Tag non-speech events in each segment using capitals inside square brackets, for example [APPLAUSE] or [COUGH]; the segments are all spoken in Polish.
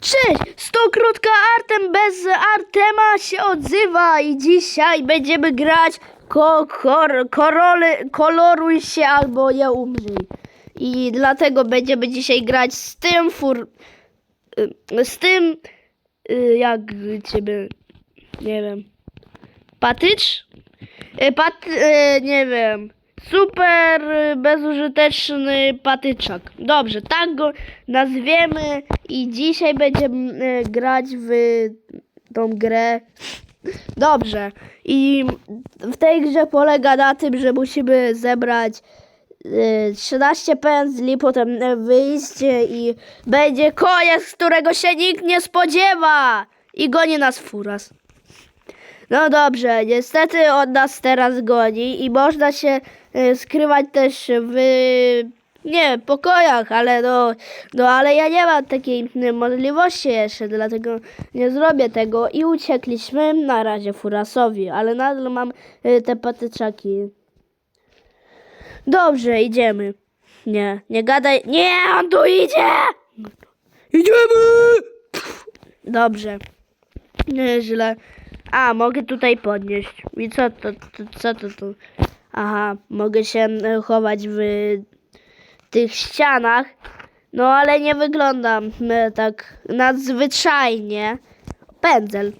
Cześć! Stokrotka Artem bez Artema się odzywa i dzisiaj będziemy grać ko kor korole koloruj się albo nie umrzyj. I dlatego będziemy dzisiaj grać z tym fur... y, z tym y, jak ciebie nie wiem patycz? Y, Pat, nie wiem. Super bezużyteczny patyczak. Dobrze, tak go nazwiemy i dzisiaj będziemy y, grać w tą grę. Dobrze. I w tej grze polega na tym, że musimy zebrać y, 13 pędzli, potem wyjść i będzie koniec, którego się nikt nie spodziewa. I goni nas furas. No dobrze, niestety on nas teraz goni i można się e, skrywać też w nie pokojach, ale no, no ale ja nie mam takiej możliwości jeszcze, dlatego nie zrobię tego i uciekliśmy na razie Furasowi, ale nadal mam e, te patyczaki. Dobrze, idziemy. Nie, nie gadaj. Nie, on tu idzie! Idziemy! Dobrze. Nieźle. A, mogę tutaj podnieść. I co to, to co to tu? Aha, mogę się chować w tych ścianach. No, ale nie wyglądam e, tak nadzwyczajnie. Pędzel.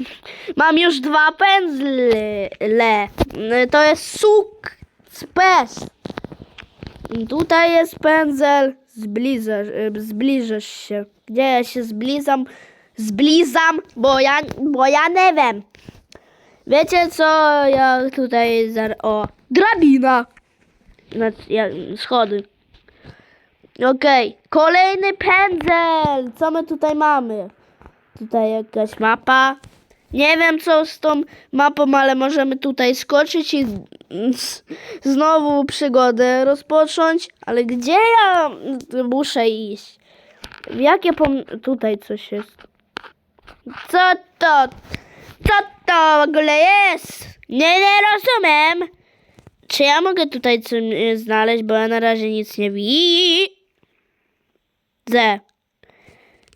[LAUGHS] Mam już dwa pędzle. E, To jest suk spes. Tutaj jest pędzel. Zbliżasz, e, zbliżasz się. Gdzie ja się zblizam? Zblizam, bo ja, bo ja nie wiem. Wiecie co ja tutaj zar... O, drabina. Znaczy, ja, schody. Okej, kolejny pędzel. Co my tutaj mamy? Tutaj jakaś mapa. Nie wiem co z tą mapą, ale możemy tutaj skoczyć i znowu przygodę rozpocząć. Ale gdzie ja muszę iść? W jakie pom... Tutaj coś jest. Co to? Co to w ogóle jest? Nie, nie rozumiem. Czy ja mogę tutaj coś e, znaleźć, bo ja na razie nic nie widzę.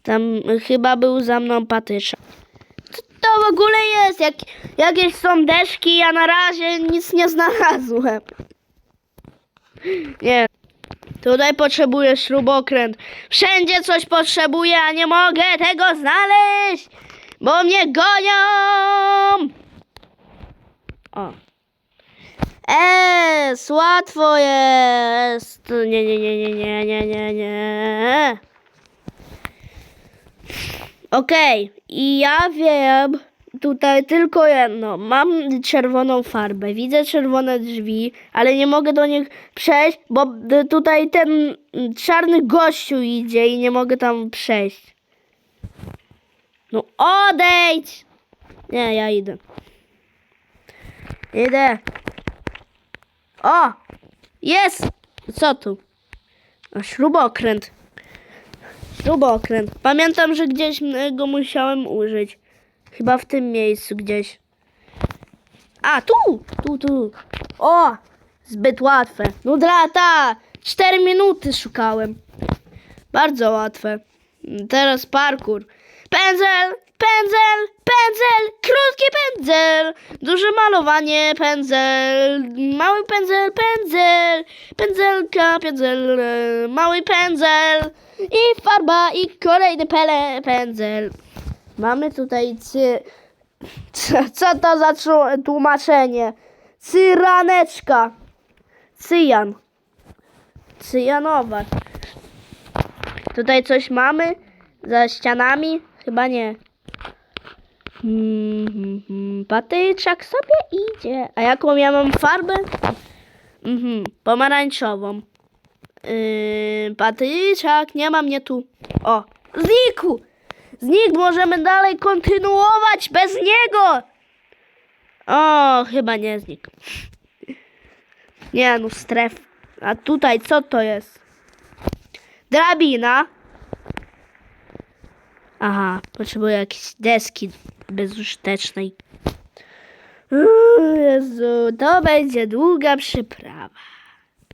Tam chyba był za mną patycza. Co to w ogóle jest? Jak, jakieś są deszki, ja na razie nic nie znalazłem. Nie. Tutaj potrzebuję śrubokręt. Wszędzie coś potrzebuję, a nie mogę tego znaleźć, bo mnie gonią. O. Es, łatwo jest. Nie, nie, nie, nie, nie, nie, nie, nie. Okej, i ja wiem tutaj tylko jedno. Mam czerwoną farbę, widzę czerwone drzwi, ale nie mogę do nich przejść, bo tutaj ten czarny gościu idzie i nie mogę tam przejść. No odejdź! Nie, ja idę. Idę. O! Jest! Co tu? A, śrubokręt. Śrubokręt. Pamiętam, że gdzieś go musiałem użyć. Chyba w tym miejscu gdzieś. A, tu! Tu, tu. O! Zbyt łatwe. No drata! Cztery minuty szukałem. Bardzo łatwe. Teraz parkour. Pędzel! Pędzel! Pędzel! Krótki pędzel! Duże malowanie, pędzel! Mały pędzel, pędzel! Pędzelka, pędzel, mały pędzel! I farba, i kolejny pele, pędzel. Mamy tutaj cy... Co, to za tłumaczenie? Cyraneczka. Cyjan. Cyjanowa. Tutaj coś mamy? Za ścianami? Chyba nie. Hmm, hmm, hmm. Patyczak sobie idzie. A jaką ja mam farbę? Mhm, pomarańczową. Yy, patyczak, nie ma mnie tu. O, znikł! Znikł, możemy dalej kontynuować bez niego. O, chyba nie znikł. Nie no, stref. A tutaj co to jest? Drabina. Aha, potrzebuję jakiejś deski bezużytecznej. Jezu, to będzie długa przyprawa.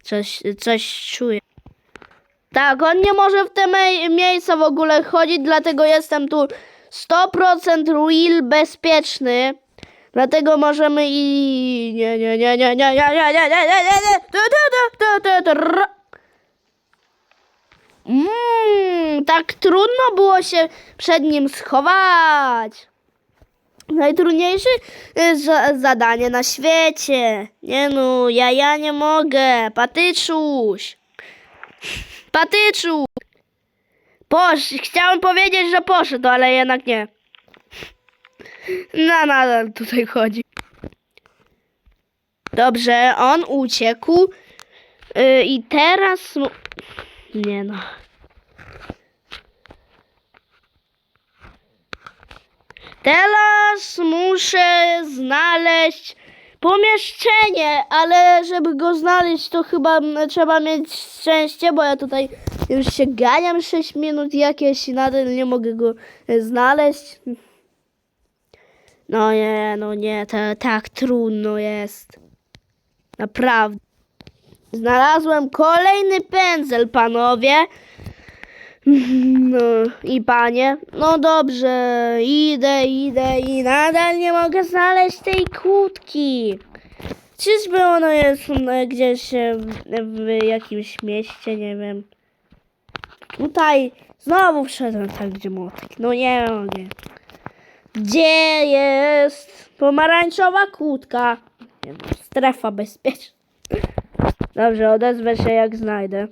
Coś, coś czuję. Tak, on nie może w te mie- miejsca w ogóle chodzić, dlatego jestem tu 100% real bezpieczny. Dlatego możemy i... Nie, nie, nie, nie, nie, nie, nie, nie, nie, nie, nie, nie. Rr. Mmm, tak trudno było się przed nim schować. Najtrudniejsze y, za zadanie na świecie. Nie no, ja, ja nie mogę. Patyczuś. Patyczu. Posz, chciałem powiedzieć, że poszedł, ale jednak nie. No, nadal tutaj chodzi. Dobrze, on uciekł. Y, I teraz... Nie no. Teraz muszę znaleźć pomieszczenie, ale żeby go znaleźć, to chyba trzeba mieć szczęście, bo ja tutaj już się ganiam 6 minut jakieś i nadal nie mogę go e, znaleźć. No nie, no nie, to tak trudno jest. Naprawdę. Znalazłem kolejny pędzel, panowie. [LAUGHS] No i panie, no dobrze, idę, idę i nadal nie mogę znaleźć tej kłódki. Czyżby ono jest gdzieś e, w, jakimś mieście, nie wiem. Tutaj znowu wszedłem tam, gdzie młotek. No nie mogę. Gdzie jest pomarańczowa kłódka? No, strefa bezpieczna. Dobrze, odezwę się jak znajdę.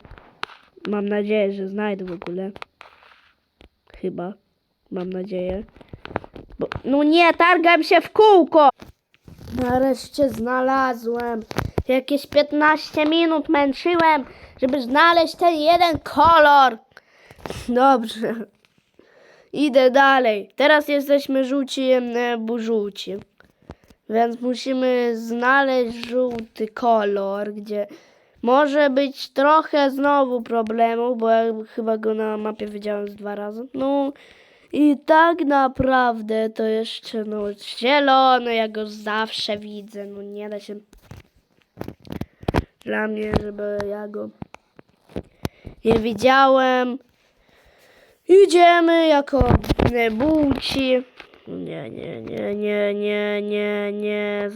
Mam nadzieję, że znajdę w ogóle. Chyba. Mam nadzieję. Bo, no nie, targam się w kółko! Nareszcie znalazłem. Jakieś 15 minut męczyłem, żeby znaleźć ten jeden kolor. Dobrze. Idę dalej. Teraz jesteśmy żółci, e, bu żółci. Więc musimy znaleźć żółty kolor, gdzie może być trochę znowu problemu, bo ja chyba go na mapie widziałem dwa razy. No i tak naprawdę to jeszcze no zielony, ja go zawsze widzę. No nie da się dla mnie, żeby ja go nie widziałem. Idziemy jako e, buci. Nie, nie, nie, nie, nie, nie, nie,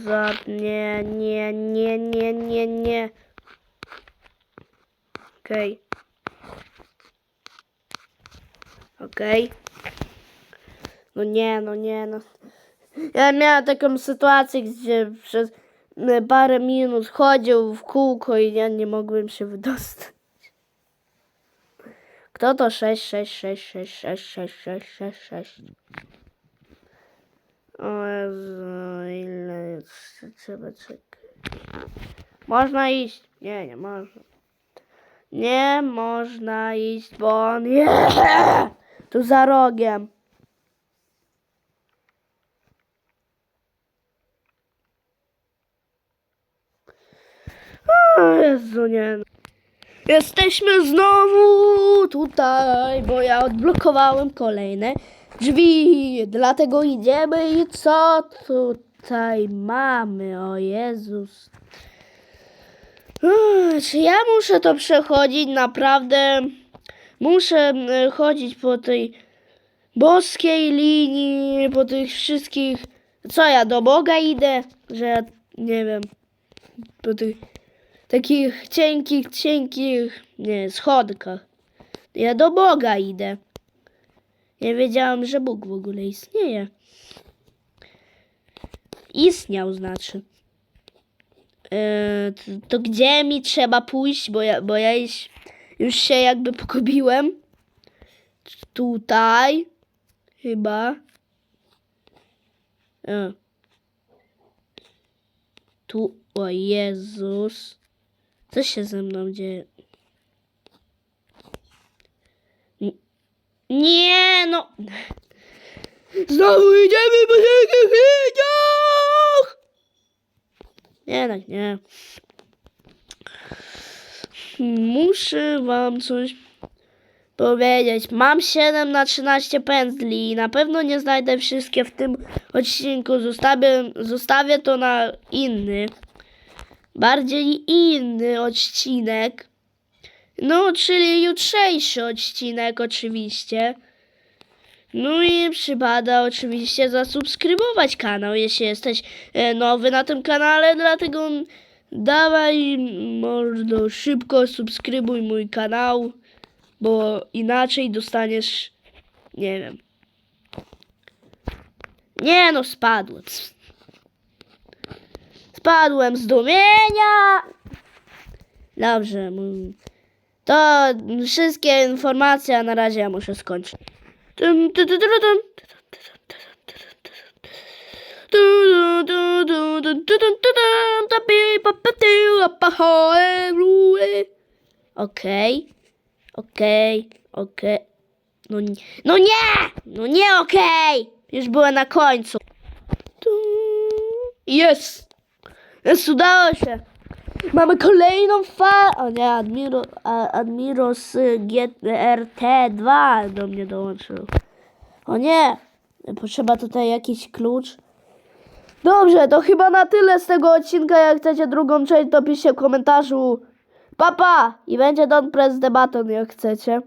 nie, nie, nie, nie, nie, nie. Okej. Okej. No nie, no nie, no. Ja miałem taką sytuację, gdzie przez parę minut chodził w kółko i ja nie mogłem się wydostać. Kto to 6, 6, 6, 6, 6, 6, 6, 6, 6? O Jezu, ile trzeba czekać. Można iść? Nie, nie można. Nie można iść, bo on tu za rogiem. O Jezu, nie. Jesteśmy znowu tutaj, bo ja odblokowałem kolejne drzwi. Dlatego idziemy i co tutaj mamy? O Jezus. Ech, Czy ja muszę to przechodzić? Naprawdę muszę e, chodzić po tej boskiej linii, po tych wszystkich. Co ja do Boga idę? Że ja nie wiem. Po tych takich cienkich, cienkich nie, schodkach. Ja do Boga idę. Nie wiedziałam, że Bóg w ogóle istnieje. Istniał znaczy. To, gdzie mi trzeba pójść, bo ja, bo ja już, już się jakby pogubiłem. Tutaj. Chyba. E. Tu, o Jezus. Co się ze mną dzieje? Nie, no. Znowu idziemy po! Tak nie. Muszę wam coś powiedzieć. Mam 7 na 13 pędzli i na pewno nie znajdę wszystkie w tym odcinku. Zostawię, zostawię to na inny, bardziej inny odcinek. No, czyli jutrzejszy odcinek oczywiście. No i przypada oczywiście zasubskrybować kanał, jeśli jesteś e, nowy na tym kanale, dlatego dawaj mordo szybko subskrybuj mój kanał, bo inaczej dostaniesz, nie wiem. Nie no, spadłem. Spadłem z dumienia. Dobrze. To wszystkie informacje, a na razie ja muszę skończyć. Okej. Okej, okej. No nie, no nie! No nie okej! Okay! Już była na końcu. Jest! Jest, udało się! Mamy kolejną falę. O nie, Admiro, Admiros y, GRT2 do mnie dołączył. O nie, potrzeba tutaj jakiś klucz. Dobrze, to chyba na tyle z tego odcinka. Jak chcecie drugą część, to piszcie w komentarzu. Papa! I będzie Don Press Debaton, jak chcecie.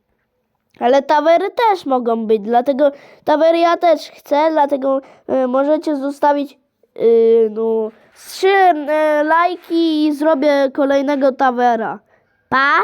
Ale tawery też mogą być, dlatego tawery ja też chcę, dlatego y, możecie zostawić y, no, trzy y, lajki i zrobię kolejnego tawera. Pa!